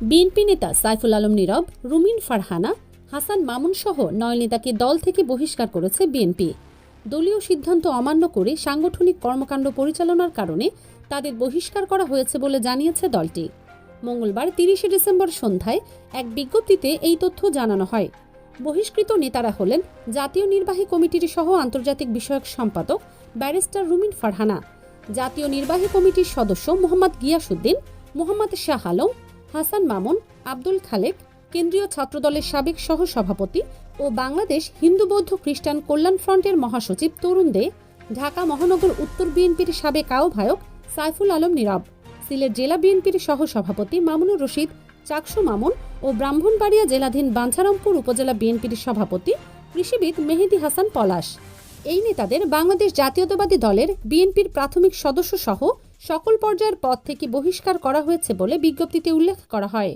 BNP নেতা সাইফুল আলম নীরব, রুমিন ফারহানা, হাসান মামুন সহ নয় নেতাকে দল থেকে বহিষ্কার করেছে বিএনপি। দলীয় সিদ্ধান্ত অমান্য করে সাংগঠনিক কর্মকাণ্ড পরিচালনার কারণে তাদের বহিষ্কার করা হয়েছে বলে জানিয়েছে দলটি। মঙ্গলবার তিরিশে ডিসেম্বর সন্ধ্যায় এক বিজ্ঞপ্তিতে এই তথ্য জানানো হয়। বহিষ্কৃত নেতারা হলেন জাতীয় নির্বাহী কমিটির সহ আন্তর্জাতিক বিষয়ক সম্পাদক ব্যারিস্টার রুমিন ফারহানা, জাতীয় নির্বাহী কমিটির সদস্য মোহাম্মদ গিয়াসুদ্দিন মোহাম্মদ শাহ আলম হাসান মামুন, আব্দুল খালেক, কেন্দ্রীয় ছাত্রদলের সাবেক সহ সভাপতি ও বাংলাদেশ হিন্দু বৌদ্ধ খ্রিস্টান কল্যাণ ফ্রন্টের মহাসচিব তরুণ দে, ঢাকা মহানগর উত্তর বিএনপির সাবেক আহ্বায়ক সাইফুল আলম নীরব, সিলেট জেলা বিএনপির সহ সভাপতি মামুনুর রশিদ, চাকসু মামুন ও ব্রাহ্মণবাড়িয়া জেলাধীন বাঞ্ছারামপুর উপজেলা বিএনপির সভাপতি কৃষিবিদ মেহেদি হাসান পলাশ। এই নেতাদের বাংলাদেশ জাতীয়তাবাদী দলের বিএনপির প্রাথমিক সদস্য সহ সকল পর্যায়ের পদ থেকে বহিষ্কার করা হয়েছে বলে বিজ্ঞপ্তিতে উল্লেখ করা হয়।